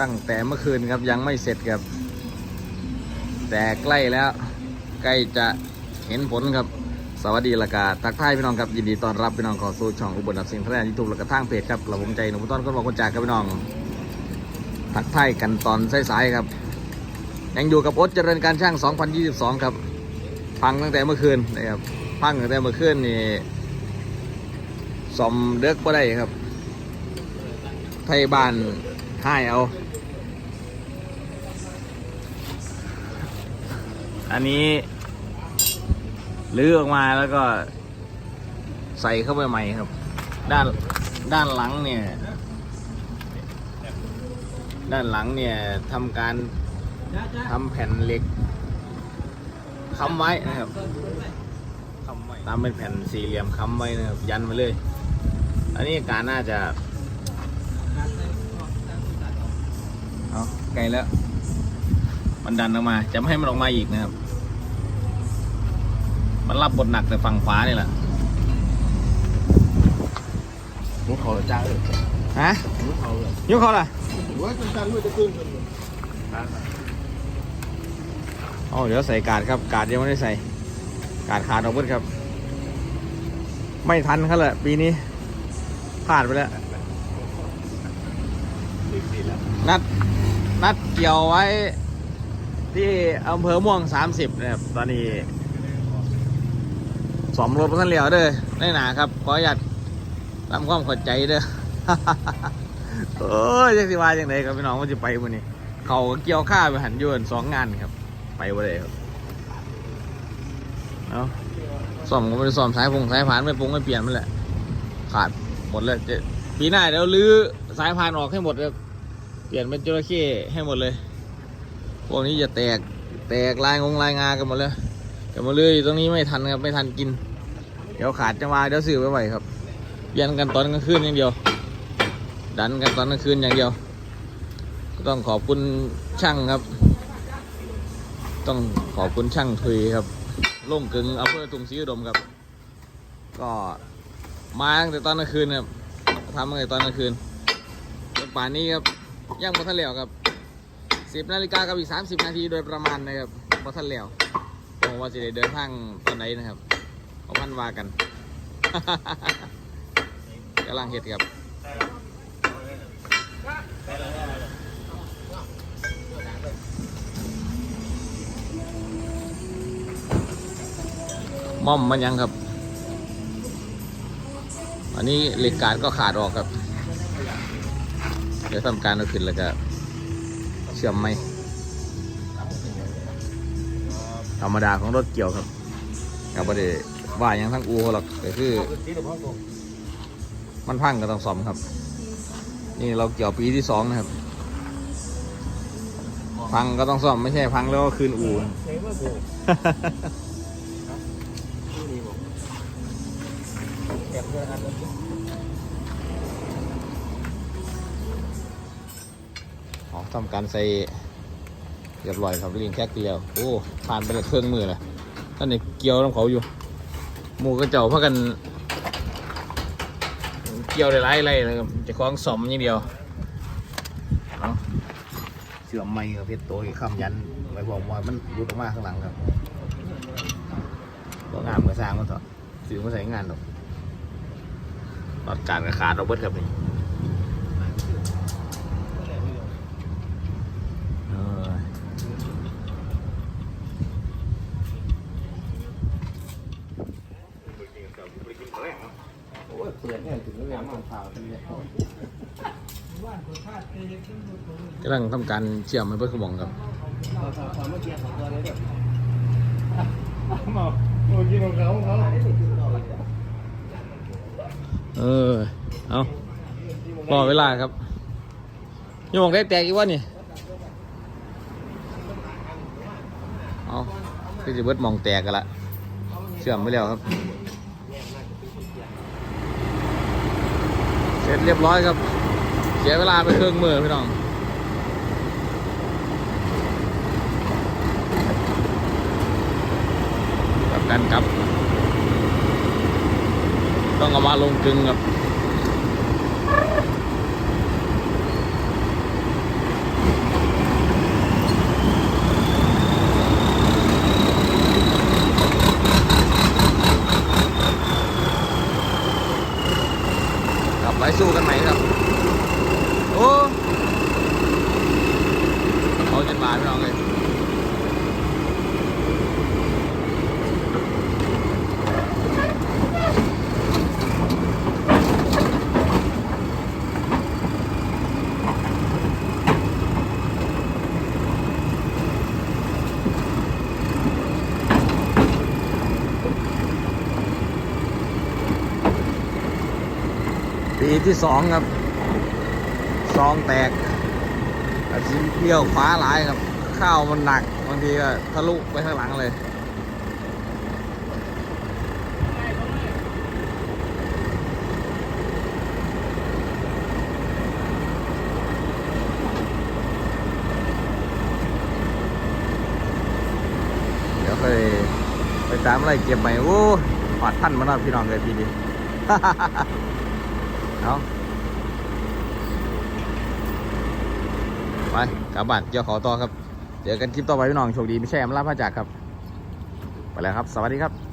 ตั้งแต่เมื่อคืนครับยังไม่เสร็จครับ แต่ใกล้แล้วใกล้จะเห็นผลครับ สวัสดีละกาทักทายพี่น้องครับยินดีต้อนรับพี่น้องขอสู่ช่องอุบลรับสิ่งพระแนยูทูบและกระทั่งเพจครับเราผมใจหนุ่มต้อนก็บอกคนจากครับพี่น้อง ทักทายกันตอนสายๆครับ ยังอยู่กับโอ๊เจริญการช่าง 2022 ครับพังตั้งแต่เมื่อคืนนะครับพังตั้งแต่เมื่อคืนนี่สมเลือกบ่ได้ครับ ไทยบ้านให้เอา อันนี้ลื้อออกมาแล้วก็ใส่เข้าไปใหม่ครับ ด้านด้านหลังเนี่ย ด้านหลังเนี่ยทำการทำแผ่นเหล็กค้ำไว้นะครับตามเป็นแผ่นสี่เหลี่ยมค้ำไว้นะครับ ยันมาเลย อันนี้การน่าจะเอาไกลแล้ว มันดันออกมา จะไม่ให้มันออกมาอีกนะครับ มันรับบทหนักแต่ฝั่งขวานี่แหละมุกเขาจ้าเลยฮะมุกเขาเลยยกเขาล่ะว่าจังด้วยจะขึ้นกันอ๋อเดี๋ยวใส่กาดครับ กาดยังไม่ได้ใส่ กาดขาดเอกเบิดครับ ไม่ทันเขาแหละปีนี้พลาดไปแล้วนัดนัดเกี่ยวไว้ ที่อำเภอม่วง 30นะครับตอนนี้สอมรถท่านเหลียวเด้อได้หนาครับ ขออนุญาตทำความเขอาใจเด้อเออจังสิว่าจังไรครับพี่น้องว่าจะไปวันนี้เขาเกี่ยวข้าไปหันยืนสองงานครับ ไปวันไหนครับเอาซ่อมก็ไปสอมสายพงสายพานไม่ปรุงไม่เปลี่ยนมันแหละ ขาดหมดเลยจะปีหน้าเดี๋ยวรื้อสายพานออกให้หมดเลยเปลี่ยนเป็นจระเข้ให้หมดเลย พวกนี้จะแตกแตกลายงงลายงากันหมดเลยแต่มาเรื่อยตรงนี้ไม่ทันครับไม่ทันกิน เดี๋ยวขาดจะงาวเดี๋ยวสื่อไปไหวครับเยันกันตอนกลางคืนอย่างเดียว ดันกันตอนกลางคืนอย่างเดียว ก็ต้องขอบคุณช่างครับ ต้องขอบคุณช่างทุยครับล่งกึงอำเภอตุงซีอุดมครับ ก็มาตั้งแต่ตอนกลางคืนครับทำตั้งแต่ตอนกลางคืนนป่านนี้ครับย่างมาทะเลครับ สิบนาฬิกากับอีกสามสิบนาทีโดยประมาณนะครับบอท่านแล้วผมว่าจะได้เดินทางตอนไหนนะครับเอาพันวากัน กำลังเห็ดครับม่อมมันยังครับ อันนี้เหล็กการก็ขาดออกครับ เดี๋ยวทำการเอาขึ้นแล้วก็ ชื่อมไหมธรรมดาของรถเกี่ยวครับกับประเดี๋ยว่าอยังทั้งอูหรอกแต่คือมันพังก็ต้องซ่อมครับ นี่เราเกี่ยวปีที่สองนะครับ พังก็ต้องซ่อมไม่ใช่พังแล้วก็คืนอูน ทำการใส่เรียบร้อยครับลิงแค่เกลียวโอ้ผ่านไปละเครื่องมือละท่านนี่เกี่ยวน้ำเขาอยู่หมูกระเจ้าพักกันเกี่ยวได้หลายไรนะครจะคล้องสมอย่างเดียวเสื่อมไม่ครับเพชรโตยข้ามยันไว้บอกว่ามันรุดออกมาข้างหลังครับก็งามกระซางมันเถอะสื่อมาใส่งานหรอกตัดการกระขาดเราเบิดครับนี่ กำลังทำการเชื่อมไมันเพื่อขมองครับเออ เอารอเวลาครับยังมองได้แตกอีกว่านี่ เอาที่จะเบิดมองแตกกันละ เชื่อมไม่แล้วครับ เสร็จเรียบร้อยครับ เสียเวลาไปเครื่องมือพี่น้องกับกันครับ ต้องเอามาลงจึงครับ บาทพี่น้องเลยปีที่สองครับ ซองแตก อาจจะเลี้ยวขวาหลายครับ ข้าวมันหนักบางทีก็ทะลุไปข้างหลังเลยเดี๋ยวเคยไปตามอะไรเก็บใหม่โอ้ปาดท่านมาแล้วพี่น้องเลยพี่ดิ เอา ไปกลับบ้านเจ้าขอต่อครับ เจอกันคลิปต่อไปพี่น้องโชคดีไม่ใช่อำลาพระจากครับ ไปแล้วครับ สวัสดีครับ